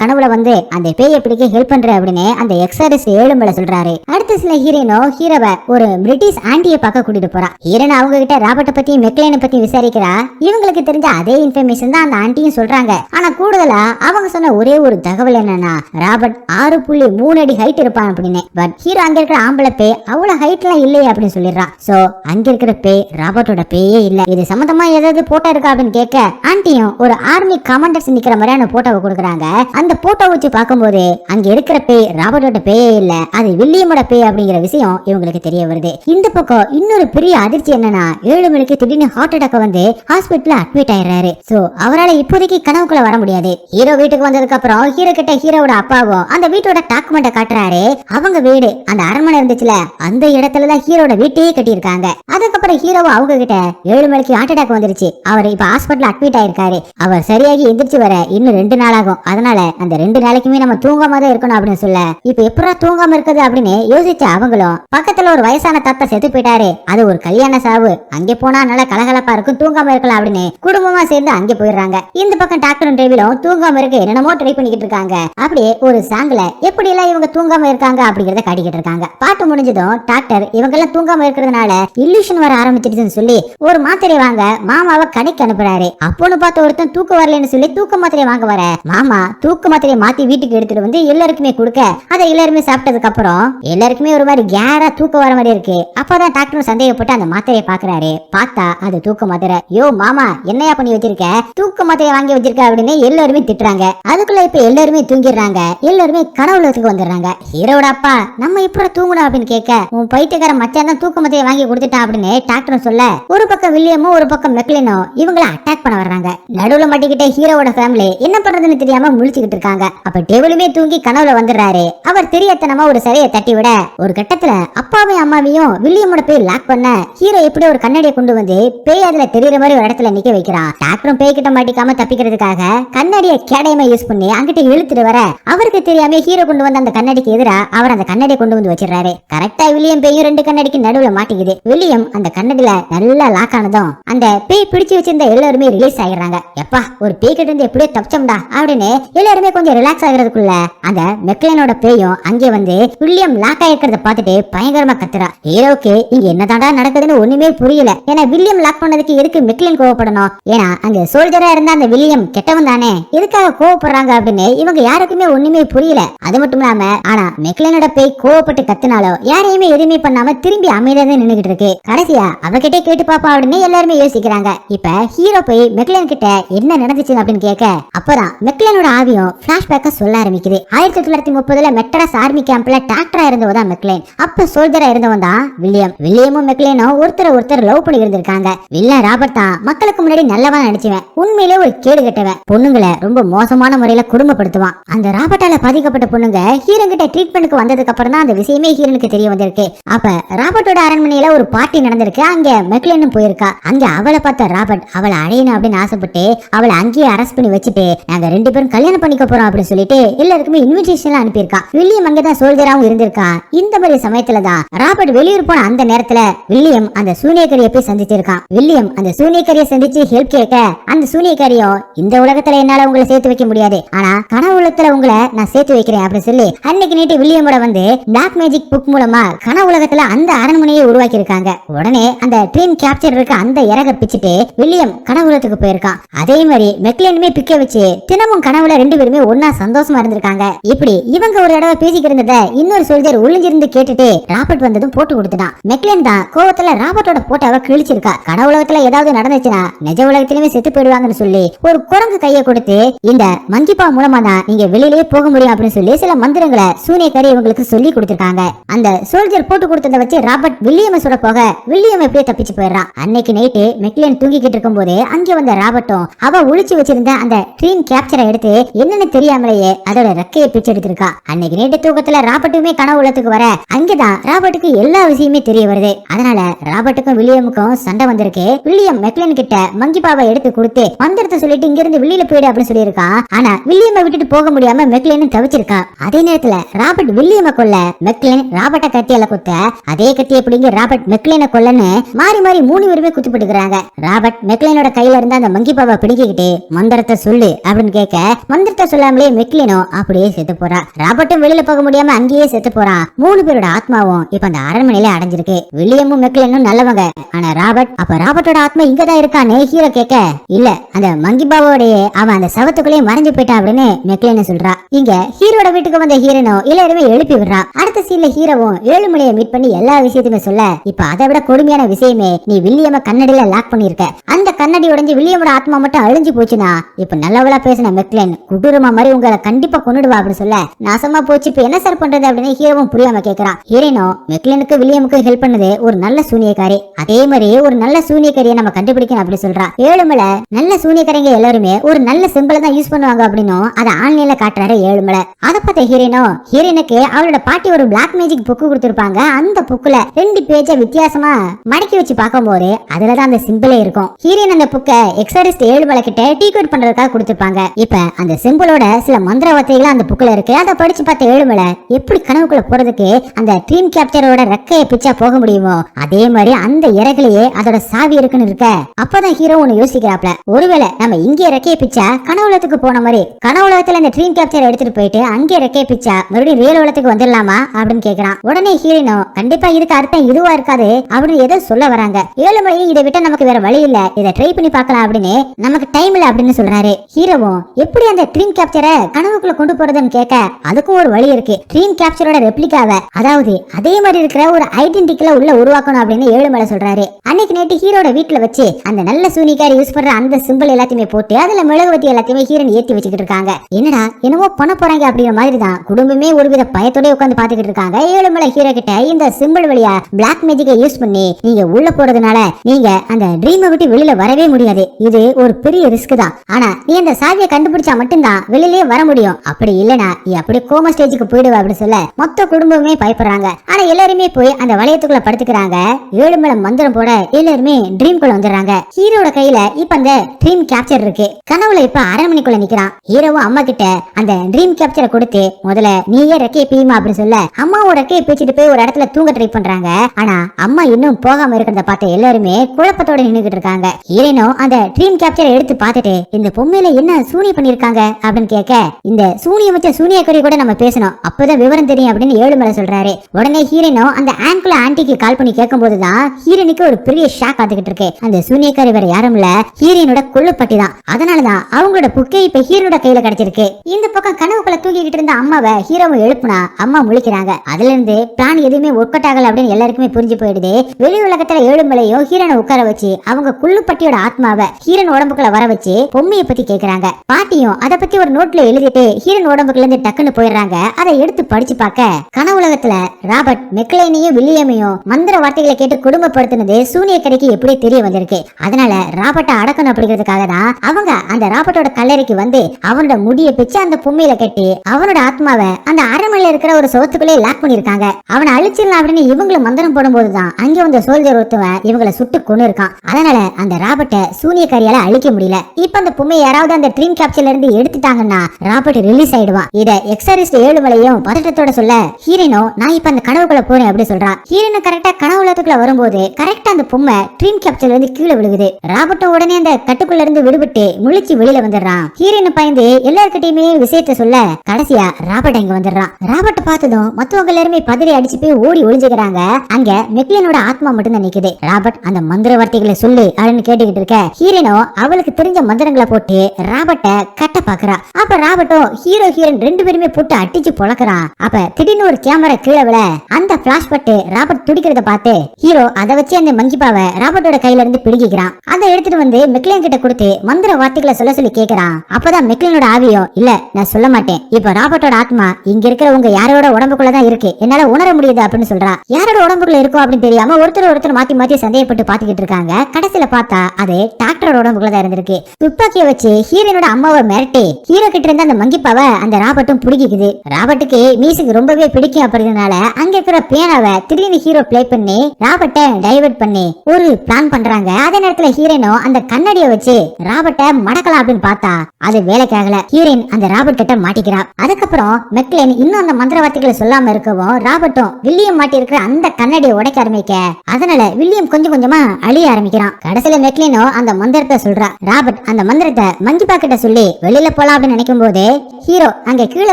Speaker 1: கனவுல வந்து அந்த பேயை பிடிக்க ஹெல்ப் பண்றேன் அப்படின்னு அந்த எக்ஸாரிஸ் ஏழுமலை சொல்றாரு. அடுத்த சில ஹீரோனோ ஹீரோவை ஒரு பிரிட்டிஷ் ஆண்டியை பார்க்க கூட்டிட்டு போறா. ஹீரோன் அவங்க கிட்ட ராபர்ட்டை பத்தி மெக்லைனை பத்தி விசாரிக்கிறா. இவங்களுக்கு தெரிஞ்ச அதே இன்ஃபர்மேஷன் தான் அந்த ஆண்டியும் சொல்றாங்க. ஆனா கூடுதலா அவங்க சொன்ன ஒரே ஒரு தகவல் என்னன்னா ராபர்ட் ஆறு புள்ளி மூணு அடி ஹைட் இருப்பான் அப்படின்னு. பட் ஹீரோ அங்க இருக்கிற ஆம்பளை பே அவ்வளவு ஹைட் எல்லாம் இல்லையே அப்படின்னு சொல்லிடுறான் சோ அங்க இருக்கிற பே ராபர்ட்டோட பேயே இல்ல. இது சம்பந்தமா ஏதாவது போட்டோ இருக்கா அப்படின்னு கேட்க ஆண்டியும் ஒரு ஆர்மி கமாண்டர்ஸ் நிக்கிற மாதிரியான போட்டோவை கொடுக்குறாங்க. அந்த போட்டோ வச்சு பார்க்கும்போது அங்க இருக்கிற பே ராபர்ட்டோட பேயே இல்ல. அது வில்லியமோட பே அப்படிங்கிற விஷயம் இவங்களுக்கு தெரிய வருது. இந்த பக்கம் இன்னொரு பெரிய அதிர்ச்சி என்னன்னா ஏழு மணிக்கு திடீர்னு ஹார்ட் அட்டாக் வந்து ஹாஸ்பிட்டல் அட்மிட் ஆயிடுறாரு. சோ அவரால் இப்போதைக்கு கனவுக்குள்ள வர முடியாது. ஹீரோ வீட்டுக்கு வந்ததுக்கு அப்புறம் ஹீரோ கிட்ட ஹீரோவோட அப்பாவும் அந்த வீட்டோட டாக்குமெண்ட காட்டுறாரு. அவங்க வீடு அந்த அரண்மனை இருந்துச்சுல அந்த இடத்துல தான் ஹீரோட வீட்டையே கட்டியிருக்காங்க. அதுக்கப்புறம் ஹீரோவும் அவங்க கிட்ட ஏழு மணிக்கு ஹார்ட் அட்டாக் வந்துருச்சு. அவர் இப்ப ஹாஸ்பிட்டல் அட்மிட் ஆயிருக்காரு. அவர் சரியாகி எந்திரிச்சு வர இன்னும் ரெண்டு நாள் ஆகும். அதனால அந்த ரெண்டு நாளைக்குமே நம்ம தூங்காம தான் இருக்கணும் அப்படின்னு சொல்ல இப்ப எப்படா தூங்காம இருக்குது அப்படின்னு யோசிச்ச அவங்களும் பக்கத்துல ஒரு வயசான தாத்தா செத்து போயிட்டாரு. அது ஒரு கல்யாண சாவு. அங்கே போனா நல்லா கலகலப்பா இருக்கும் தூங்காம இருக்கலாம் அப்படின்னு குடும்பமா சேர்ந்து அங்கே போயிடுறாங்க. இந்த பக்கம் டாக்டரும் டேவிலும் தூங்காம இருக்க என்னென்னமோ ட்ரை பண்ணிக்கிட்டு இருக்காங்க. அப்படியே ஒரு சாங்ல எப்படி எல்லாம் இவங்க தூங்காம இருக்காங்க அப்படிங்கறத காட்டிக்கிட்டு இருக்காங்க. பாட்டு முடிஞ்சதும் டாக்டர் இவங்க எல்லாம் தூங்காம இருக்கிறதுனால இல்லூஷன் வர ஆரம்பிச்சிருச்சுன்னு சொல்லி ஒரு மாத்திரை வாங்க மாமாவை கடைக்கு அனுப்புறாரு. அப்போன்னு பார்த்து ஒருத்தன் தூக்கம் வரலன்னு சொல்லி தூக்க மாத்திரை வாங்க வர. மாமா தூக்க மாத்திரையை மாத்தி வீட்டுக்கு எடுத்துட்டு வந்து எல்லாருக்குமே கொடுக்க. அதை எல்லாருமே சாப்பிட்டதுக்கு அப்புறம் எல்லாருக்குமே ஒரு மாதிரி கேரா தூக்கம் வர மாதிரி இருக்கு. அப்பதான் டாக்டர் சந்தேகப்பட்டு அந்த மாத்திரையை பாக்குறாரு பார்த்தா அது தூக்க மாத்திரை. யோ மாமா என்னையா பண்ணி வச்சிருக்க? தூக்க மாத்திரையை வாங்கி வச்சிருக்க அப்படின்னு எல்லாருமே திட்டுறாங்க. அதுக்குள்ள இப்ப எல்லாருமே தூங்கிடுறாங்க. எல்லாருமே கனவுலகத்துக்கு வந்துடுறாங்க. ஹீரோட அப்பா நம்ம இப்ப தூங்கணும் அப்படின்னு கேட்க உன் பைத்தியக்கார மச்சான் தான் தூக்க மத்தையை வாங்கி கொடுத்துட்டான் அப்படின்னு டாக்டரும் சொல்ல ஒரு பக்கம் வில்லியமும் ஒரு பக்கம் மெக்லினும் இவங்கள அட்டாக் பண்ண வர்றாங்க. நடுவுல மாட்டிக்கிட்ட ஹீரோவோட ஃபேமிலி என்ன பண்றதுன்னு தெரியாம முழிச்சுக்கிட்டு இருக்காங்க. அப்ப டேபிளுமே தூங்கி கனவுல வந்துடுறாரு. அவர் தெரியத்தனமா ஒரு சிலையை தட்டி விட ஒரு கட்டத்துல அப்பாவையும் அம்மாவையும் வில்லியமோட பேய் லாக் பண்ண ஹீரோ எப்படி ஒரு கண்ணாடியை கொண்டு வந்து பேய் அதுல தெரியற மாதிரி ஒரு இடத்துல நிக்க வைக்கிறான். டாக்டரும் பேய் கிட்ட மாட்டிக்காம தப்பிக்கிறதுக்காக கண்ணாடியை கேடயமா யூஸ் பண்ணி என்கிட்ட இழுத்துட்டு வர. அவருக்கு தெரியாம ஹீரோ கொண்டு வந்த அந்த கண்ணாடிக்கு எதிரா அவர் அந்த கண்ணாடியை கொண்டு வந்து வச்சிடறாரு. கரெக்டா வில்லியம் பேயும் ரெண்டு கண்ணாடிக்கு நடுவுல மாட்டிக்குது. வில்லியம் அந்த கண்ணாடியில நல்லா லாக் ஆனதும் அந்த பேய் பிடிச்சு வச்சிருந்த எல்லாருமே ரிலீஸ் ஆகிடுறாங்க எப்பா ஒரு பேய் கிட்ட இருந்து எப்படியோ தப்பிச்சோம்டா அப்படின்னு எல்லாருமே கொஞ்சம் ரிலாக்ஸ் ஆகுறதுக்குள்ள அந்த மெக்லேனோட பேயும் அங்கே வந்து வில்லியம் லாக் ஆயிருக்கிறத பார்த்துட்டு பயங்கரமா கத்துறா. ஹீரோக்கு இங்க என்னதான்டா நடக்குதுன்னு ஒண்ணுமே புரியல. ஏன்னா வில்லியம் லாக் பண்ணதுக்கு எதுக்கு மெக்லேன் கோவப்படணும்? ஏன்னா அங்க சோல்ஜரா இருந்த அந்த வில்லியம் கெட்டவன் தானே. எதுக்காக கோவப்படுறாங்க அப்படின்னு இவங்க யாருக்குமே ஒண்ணுமே புரியல. அது மட்டும் இல்லாம ஆனா மெக்லனோட பேய் கோவப்பட்டு கத்துனாலோ யாரையுமே எதுவுமே பண்ணாம திரும்பி அமைதியா தான் நின்னுகிட்டு இருக்கு. கடைசியா அவகிட்டே கேட்டு பாப்பா அப்படின்னு எல்லாருமே யோசிக்கிறாங்க. இப்ப ஹீரோ போய் மெக்லன் கிட்ட என்ன நடந்துச்சு அப்படின்னு கேட்க அப்பதான் மெக்லனோட ஆவியும் பிளாஷ்பேக்க சொல்ல ஆரம்பிக்குது. ஆயிரத்தி தொள்ளாயிரத்தி முப்பதுல மெக்டராஸ் ஆர்மி கேம்ப்ல டாக்டரா இருந்தவ தான் மெக்லேன் அப்ப சோல்ஜரா இருந்தவன் தான் வில்லியம். வில்லியமும் மெக்லேனும் ஒருத்தர் ஒருத்தர் லவ் பண்ணி இருந்திருக்காங்க. வில்லன் ராபர்ட் தான் மக்களுக்கு முன்னாடி நல்லவா நினைச்சுவன் உண்மையிலே ஒரு கேடு கெட்டவன். பொண்ணுங்களை ரொம்ப மோசமான முறையில குடும்பப்படுத்துவான். அந்த ராபர்ட்டால பாதிக்கப்பட்ட பொண்ணுங்க ஹீரன் கிட்ட ட்ரீட்மெண்ட்க்கு வந்ததுக்கு அப்புறம் தான் அந்த விஷயமே ஹீரனுக்கு தெரிய வந்திருக்கு. அப்ப ராபர்ட்டோட அரண்மனையில ஒரு பார்ட்டி நடந்திருக்கு. அங்க மெக்லேனும் போயிருக்கா. அங்க அவளை பார்த்த ராபர்ட் அவளை அடையணும் அப்படின்னு ஆசைப்பட்டு அவளை அங்கேயே அரெஸ்ட் பண்ணி வச்சுட்டு நாங்க ரெண்டு பேரும் கல்யாணம் பண்ணிக்க போறோம் அப்படின்னு சொல்லிட்டு எல்லாருக்குமே இன்விடேஷன் அனுப்பியிருக்கான் வில்லியம் அங்கதான் சோல்ஜராவும் இருந்திருக்கா. இந்த மாதிரி சமயத்துல தான் ராபர்ட் வெளியூர் போன அந்த நேரத்துல வில்லியம் அந்த சூனியக்காரியை போய் சந்திச்சிருக்கான். வில்லியம் அந்த சூனியக்காரியை சந்திச்சு ஹெல்ப் கேட்க அந்த சூனியக்காரியும் இந்த உலகத்துல என்னால உங்களை சேர்த்து வைக்க முடியாது. ஆனா ஆனா கனவுலகத்துல உங்களை நான் சேர்த்து வைக்கிறேன் அப்படின்னு சொல்லி அன்னைக்கு நேற்று வில்லியமோட வந்து பிளாக் மேஜிக் புக் மூலமா கனவுலகத்துல அந்த அரண்மனையை உருவாக்கி இருக்காங்க உடனே அந்த ட்ரீம் கேப்சர் இருக்க அந்த இறக பிச்சுட்டு வில்லியம் கனவுலகத்துக்கு போயிருக்கான். அதே மாதிரி மெக்லேனுமே பிக்க வச்சு தினமும் கனவுல ரெண்டு பேருமே ஒன்னா சந்தோஷமா இருந்திருக்காங்க. இப்படி இவங்க ஒரு தடவை பேசிக்கிட்டு இருந்ததை இன்னொரு சோல்ஜர் ஒளிஞ்சிருந்து கேட்டுட்டு ராபர்ட் வந்ததும் போட்டு கொடுத்துட்டான். மெக்லேன் தான் கோவத்துல ராபர்ட்டோட போட்டோவை கிழிச்சிருக்கா. கனவுலகத்துல ஏதாவது நடந்துச்சுன்னா நிஜ உலகத்திலுமே செத்து போயிடுவாங்கன்னு சொல்லி ஒரு குரங்கு கையை கொடுத்து இந்த மங்கிப்பா மூலமா தான் நீங்க வெளியிலேயே போக முடியும் அப்படின்னு சொல்லி சில மந்திரங்களை சூனியக்காரி இவங்களுக்கு சொல்லி கொடுத்திருக்காங்க. அந்த சோல்ஜர் போட்டு கொடுத்ததை வச்சு ராபர்ட் வில்லியம் சுட போக வில்லியம் எப்படியே தப்பிச்சு போயிடுறான். அன்னைக்கு நைட்டு மெக்லியன் தூங்கிக்கிட்டு இருக்கும் போது அங்கே வந்த ராபர்ட்டும் அவ ஒழிச்சு வச்சிருந்த அந்த ட்ரீம் கேப்சரை எடுத்து என்னன்னு தெரியாமலேயே அதோட ரெக்கையை பிச்சு எடுத்திருக்கா. அன்னைக்கு நைட்டு தூக்கத்துல ராபர்ட்டுமே கனவு உலகத்துக்கு வர அங்கதான் ராபர்ட்டுக்கு எல்லா விஷயமே தெரிய வருது. அதனால ராபர்ட்டுக்கும் வில்லியமுக்கும் சண்டை வந்திருக்கு. வில்லியம் மெக்லியன் கிட்ட மங்கி பாவை எடுத்து கொடுத்து மந்திரத்தை சொல்லிட்டு இங்க இருந்து வெளியில போயிடு அப்படின்னு சொல்லியிருக்கான். ஆனா வில்லியமை விட்டுட்டு போக முடியாம மெக்லேனும் தவிச்சிருக்கா அதே நேரத்துல ராபர்ட் வில்லியமை கொல்ல மெக்லேன் ராபர்ட்ட கத்தியால குத்த அதே கத்தியை பிடிங்க ராபர்ட் மெக்லேனை கொல்லன்னு மாறி மாறி மூணு பேருமே குத்து போட்டுக்கிறாங்க ராபர்ட் மெக்லேனோட கையில இருந்த அந்த மங்கி பாபா பிடிக்கிட்டு மந்திரத்தை சொல்லு அப்படின்னு கேட்க மந்திரத்தை சொல்லாமலே மெக்லேனோ அப்படியே செத்து போறா. ராபர்ட்டும் வெளியில போக முடியாம அங்கேயே செத்து போறான். மூணு பேரோட ஆத்மாவும் இப்ப அந்த அரண்மனையில அடைஞ்சிருக்கு. வில்லியமும் மெக்லேனும் நல்லவங்க. ஆனா ராபர்ட் அப்ப ராபர்ட்டோட ஆத்மா இங்கதான் இருக்கான்னு ஹீரோ கேட்க இல்ல அந்த மங்கி பாபாவோடய அவன் அந்த சவத்துக்குள்ளேயே மறைஞ்சு போயிட்டான் அப்படின்னு மெக்லேன்னு சொல்றா இங்க ஹீரோட வீட்டுக்கு வந்த ஹீரோனும் எல்லாருமே எழுப்பி விடுறா. அடுத்த சீன்ல ஹீரோவும் ஏழுமலையை மீட் பண்ணி எல்லா விஷயத்தையுமே சொல்ல இப்ப அதை விட கொடுமையான விஷயமே நீ வில்லியம கண்ணடியில லாக் பண்ணிருக்க அந்த கண்ணடி உடைஞ்சு வில்லியமோட ஆத்மா மட்டும் அழிஞ்சு போச்சுன்னா இப்ப நல்லவளா பேசின மெக்லேன் குடூரமா மாதிரி உங்களை கண்டிப்பா கொண்டுடுவா அப்படின்னு சொல்ல நாசமா போச்சு. இப்ப என்ன சார் பண்றது அப்படின்னு ஹீரோவும் புரியாம கேக்குறான் ஹீரோனும் மெக்லேனுக்கு வில்லியமுக்கு ஹெல்ப் பண்ணது ஒரு நல்ல சூனியக்காரி. அதே மாதிரி ஒரு நல்ல சூனியக்காரியை நம்ம கண்டுபிடிக்கணும் அப்படி சொல்றா. ஏழுமலை நல்ல சூனியக்காரங்க எல்லாருமே ஒரு நல்ல சிம்பிளை தான் யூஸ் பண்ணுவாங்க அப்படின்னு அப்படின்னும் அதை ஆன்லைன்ல காட்டுறாரு ஏழுமலை. அதை பார்த்த ஹீரோனோ ஹீரோனுக்கு அவளோட பாட்டி ஒரு பிளாக் மேஜிக் புக்கு கொடுத்திருப்பாங்க. அந்த புக்குல ரெண்டு பேஜ வித்தியாசமா மடக்கி வச்சு பார்க்கும்போது அதுலதான் அந்த சிம்பிளே இருக்கும். ஹீரோயின் அந்த புக்கை எக்ஸரிஸ்ட் ஏழுமலை கிட்ட டீ கோட் பண்றதுக்காக கொடுத்திருப்பாங்க. இப்ப அந்த சிம்பிளோட சில மந்திர வார்த்தைகள் அந்த புக்ல இருக்கு. அதை படிச்சு பார்த்த ஏழுமலை எப்படி கனவுக்குள்ள போறதுக்கு அந்த ட்ரீம் கேப்சரோட ரெக்கையை பிச்சா போக முடியுமோ அதே மாதிரி அந்த இறகுலயே அதோட சாவி இருக்குன்னு இருக்க. அப்பதான் ஹீரோ ஒன்னு யோசிக்கிறாப்ல ஒருவேளை நம்ம இங்கே ரெக்கையை பிச்சா கனவுலத்துக்கு போன மாதிரி கன உலகத்துல இந்த ட்ரீம் கேப்சர் எடுத்துட்டு போயிட்டு அங்கே ரெக்கே பிச்சா மறுபடியும் ரியல் உலகத்துக்கு வந்துடலாமா? அப்படின்னு கேக்குறான். உடனே ஹீரோ கண்டிப்பா இதுக்கு அர்த்தம் இதுவா இருக்காது அப்படின்னு ஏதோ சொல்ல வராங்க. ஏழுமலையும் இதை விட்டா நமக்கு வேற வழி இல்ல. இதை ட்ரை பண்ணி பார்க்கலாம் அப்படின்னு நமக்கு டைம் இல்ல அப்படின்னு சொல்றாரு. ஹீரோவும் எப்படி அந்த ட்ரீம் கேப்சரை கனவுக்குள்ள கொண்டு போறதுன்னு கேட்க அதுக்கும் ஒரு வழி இருக்கு. ட்ரீம் கேப்சரோட ரெப்ளிகாவை அதாவது அதே மாதிரி இருக்கிற ஒரு ஐடென்டிக்கல உள்ள உருவாக்கணும் அப்படின்னு ஏழுமலை சொல்றாரு. அன்னைக்கு நேற்று ஹீரோட வீட்டுல வச்சு அந்த நல்ல சூனிக்காரி யூஸ் பண்ற அந்த சிம்பிள் எல்லாத்தையுமே போட்டு அதுல மெழுகுவத்தி எல்லாத்தையுமே ஹீரோன் ஏத்தி வச்சுக்கிட்டு இருக்காங்க. என்னடா என்னவோ பண்ண போறாங்க அப்படிங்கிற மாதிரி தான் குடும்பமே ஒருவித பயத்தோட உட்காந்து பாத்துக்கிட்டு இருக்காங்க. ஏழுமலை ஹீரோ கிட்ட இந்த சிம்பிள் வழியா பிளாக் மேஜிக்கை யூஸ் பண்ணி நீங்க உள்ள போறதுனால நீங்க அந்த ட்ரீமை விட்டு வெளியில வரவே முடியாது. இது ஒரு பெரிய ரிஸ்க் தான். ஆனா நீ அந்த சாவியை கண்டுபிடிச்சா மட்டும்தான் வெளியிலே வர முடியும். அப்படி இல்லனா நீ அப்படி கோம ஸ்டேஜுக்கு போயிடுவ அப்படின்னு சொல்ல மொத்த குடும்பமே பயப்படுறாங்க. ஆனா எல்லாருமே போய் அந்த வளையத்துக்குள்ள படுத்துக்கிறாங்க. ஏழுமலை மந்திரம் போட எல்லாருமே ட்ரீம் குள்ள வந்துடுறாங்க. ஹீரோட கையில இப்ப அந்த ட்ரீம் கேப்சர் இருக்கு. கனவுல இப்ப அரண்மனைக்குள்ள நிக்கிறான். ஹீரோ ஹீரோவும் அம்மா கிட்ட அந்த ட்ரீம் கேப்சரை கொடுத்து முதல்ல நீயே ரெக்கையை பீயுமா அப்படின்னு சொல்ல அம்மாவும் ரெக்கையை பிச்சுட்டு போய் ஒரு இடத்துல தூங்க ட்ரை பண்றாங்க. ஆனா அம்மா இன்னும் போகாம இருக்கிறத பார்த்த எல்லாருமே குழப்பத்தோட நின்னுகிட்டு இருக்காங்க. ஹீரோனும் அந்த ட்ரீம் கேப்சரை எடுத்து பார்த்துட்டு இந்த பொம்மையில என்ன சூனிய பண்ணிருக்காங்க அப்படின்னு கேட்க இந்த சூனிய வச்ச சூனியக்கறி கூட நம்ம பேசணும். அப்பதான் விவரம் தெரியும் அப்படின்னு ஏழுமலை சொல்றாரு. உடனே ஹீரோனும் அந்த ஆங்குல ஆன்டிக்கு கால் பண்ணி கேட்கும் போதுதான் ஹீரோனுக்கு ஒரு பெரிய ஷாக் காத்துக்கிட்டு இருக்கு. அந்த சூனியக்காரி வேற யாரும் இல்ல ஹீரோனோட கொள்ளுப்பட்டி தான். அதனாலதான் அவங்களோட புக்கை இப்ப ஹீரோட கையில கையில கிடைச்சிருக்கு. இந்த பக்கம் கனவுக்குள்ள தூங்கிக்கிட்டு இருந்த அம்மாவை ஹீரோவை எழுப்புனா அம்மா முழிக்கிறாங்க. அதுல இருந்து பிளான் எதுவுமே ஒர்க் அவுட் ஆகல அப்படின்னு எல்லாருக்குமே புரிஞ்சு போயிடுது. வெளி உலகத்துல ஏழுமலையும் ஹீரோனை உட்கார வச்சு அவங்க குள்ளுப்பட்டியோட ஆத்மாவை ஹீரன் உடம்புக்குள்ள வர வச்சு பொம்மையை பத்தி கேக்குறாங்க. பாட்டியும் அத பத்தி ஒரு நோட்ல எழுதிட்டு ஹீரன் உடம்புக்குல இருந்து டக்குன்னு போயிடுறாங்க. அதை எடுத்து படிச்சு பார்க்க கனவுலகத்துல ராபர்ட் மெக்லைனையும் வில்லியமையும் மந்திர வார்த்தைகளை கேட்டு குடும்பப்படுத்தினது சூனிய கடைக்கு எப்படி தெரிய வந்திருக்கு. அதனால ராபர்ட்டை அடக்கணும் அப்படிங்கிறதுக்காக தான் அவங்க அந்த ராபர்ட்டோட கல்லறைக்கு வந்து அவனோட முடிய பிச்சு அந்த பொம்மையில கட்டி அவனோட ஆத்மாவை அந்த அரண்மனையில இருக்கிற ஒரு சோத்துக்குள்ளே லாக் பண்ணிருக்காங்க அவனை அழிச்சிடலாம் அப்படின்னு இவங்களும் மந்திரம் போடும்போதுதான் அங்க வந்த சோல்ஜர் ஒருத்தவன் இவங்களை சுட்டு கொண்டு இருக்கான் அதனால அந்த ராபர்ட்டை சூனியக்காரியால அழிக்க முடியல. இப்ப அந்த பொம்மை யாராவது அந்த ட்ரீம் கேப்சர்ல இருந்து எடுத்துட்டாங்கன்னா ராபர்ட் ரிலீஸ் ஆயிடுவான். இத எக்ஸாரிஸ்ட் ஏழுமலையும் பதட்டத்தோட சொல்ல ஹீரோனோ நான் இப்ப அந்த கனவுக்குள்ள போறேன் அப்படி சொல்றா ஹீரோனு கரெக்டா கனவு உலகத்துக்குள்ள வரும்போது கரெக்டா அந்த பொம்மை ட்ரீம் கேப்சர்ல இருந்து கீழே விழுகுது. ராபர்ட்டும் உடனே அந்த கட்டுக்குள்ள இருந்து விடுபட்டு முழிச்சு வெளியில வந்துடுறான். ஹீரோனை பயந்து எல்லார்கிட்டயுமே விஷயத்த சொல்ல கடைசியா ராபர்ட் அங்க வந்துடுறான். ராபர்ட் பார்த்ததும் மத்தவங்க எல்லாருமே பதறி அடிச்சு போய் ஓடி ஒளிஞ்சுக்கிறாங்க. அங்க மெக்லினோட ஆத்மா மட்டும் தான் நிக்குது. ராபர்ட் அந்த மந்திர வார்த்தைகளை சொல்லு அப்படின்னு கேட்டுக்கிட்டு இருக்க ஹீரோனோ அவளுக்கு தெரிஞ்ச மந்திரங்களை போட்டு ராபர்ட்ட கட்ட பாக்குறா. அப்ப ராபர்ட்டும் ஹீரோ ஹீரோயின் ரெண்டு பேருமே போட்டு அடிச்சு பொழக்கிறான். அப்ப திடீர்னு ஒரு கேமரா கீழே விழ அந்த பிளாஷ் பட்டு ராபர்ட் துடிக்கிறத பார்த்து ஹீரோ அதை வச்சு அந்த மங்கிப்பாவை ராபர்ட்டோட கையில இருந்து பிடிக்கிறான் அதை எடுத்துட்டு வந்து மெக்லின் கிட்ட கொடுத்து மந்திர வார்த்தைகளை சொல்ல சொல்லி கேக்குறான். அப்பதான் மெக்லினோட ஆவியோ? இல்ல நான் சொல்ல மாட்டேன். இப்ப ராபர்ட்டோட ஆத்மா இங்க இருக்கிற உங்க யாரோட உடம்புக்குள்ளதான் இருக்கு? என்னால உணர முடியுது அப்படின்னு சொல்றா. யாரோட உடம்புக்குள்ள இருக்கும் அப்படின்னு தெரியாம ஒருத்தர் ஒருத்தர் மாத்தி மாத்தி சந்தேகப்பட்டு பாத்துக்கிட்டு இருக்காங்க. கடைசியில பார்த்தா அது டாக்டரோட உடம்புக்குள்ள தான் இருந்திருக்கு. துப்பாக்கிய வச்சு ஹீரோனோட அம்மாவை மிரட்டி ஹீரோ கிட்ட இருந்த அந்த மங்கிப்பாவை அந்த ராபர்ட்டும் பிடிக்குது ராபர்ட்டுக்கு மியூசிக் ரொம்பவே பிடிக்கும் அப்படிங்கறதுனால அங்க இருக்கிற பேனாவை திடீர்னு ஹீரோ பிளே பண்ணி ராபர்ட்டை டைவர்ட் பண்ணி ஒரு பிளான் பண்றாங்க. அதே நேரத்துல ஹீரோனும் அந்த கண்ணாடியை வச்சு ராபர்ட்டை மடக்கலாம் அப்படின்னு பார்த்தா அது வேலைக்காக ஆகல ஹீரோயின் அந்த ராபர்ட் கிட்ட மாட்டிக்கிறா. அதுக்கப்புறம் மெக்லேன் இன்னும் அந்த மந்திர சொல்லாம இருக்கவும் ராபர்ட்டும் வில்லியம் மாட்டி இருக்கிற அந்த கண்ணடியை உடைக்க ஆரம்பிக்க. அதனால வில்லியம் கொஞ்சம் கொஞ்சமா அழிய ஆரம்பிக்கிறான். கடைசியில மெக்லேனோ அந்த மந்திரத்தை சொல்றா. ராபர்ட் அந்த மந்திரத்தை மங்கிப்பா பாக்கிட்ட சொல்லி வெளியில போலாம் அப்படின்னு நினைக்கும் போது ஹீரோ அங்க கீழே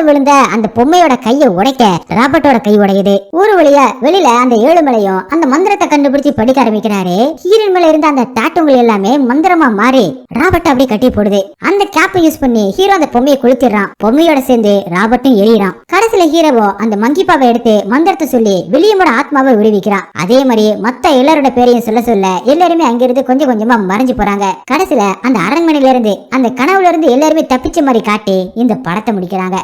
Speaker 1: விழுந்த அந்த பொம்மையோட கையை உடைக்க ராபர்ட்டோட கை உடையுது. ஒரு வழியா வெளியில அந்த ஏழுமலையும் அந்த மந்திரத்தை கண்டுபிடிச்சு படிக்க ஆரம்பிக்கிறாரு. ஹீரோயின் மேல இருந்த அந்த டாட்டுங்கள் எல்லாமே மந்திரமா மாறி ராபர்ட் அப்படியே கட்டி போடுது. அந்த கேப்பை யூஸ் பண்ணி ஹீரோ அந்த பொம்மையை கொளுத்திடுறான். பொம்மையோட சேர்ந்து ராபர்ட்டும் எரியிறான் கடைசியில ஹீரோவோ அந்த மங்கிப்பாவை எடுத்து மந்திரத்தை சொல்லி வில்லியமோட ஆத்மாவை விடுவிக்கிறான். அதே மாதிரி மத்த எல்லாரோட பேரையும் சொல்ல சொல்ல எல்லாருமே அங்கிருந்து கொஞ்சம் கொஞ்சமா மறைஞ்சு போறாங்க. கடைசியில அந்த அரண்மனையில இருந்து அந்த கனவுல இருந்து எல்லாருமே தப்பிச்ச மாதிரி காட்டி இந்த படத்தை முடிக்கிறாங்க.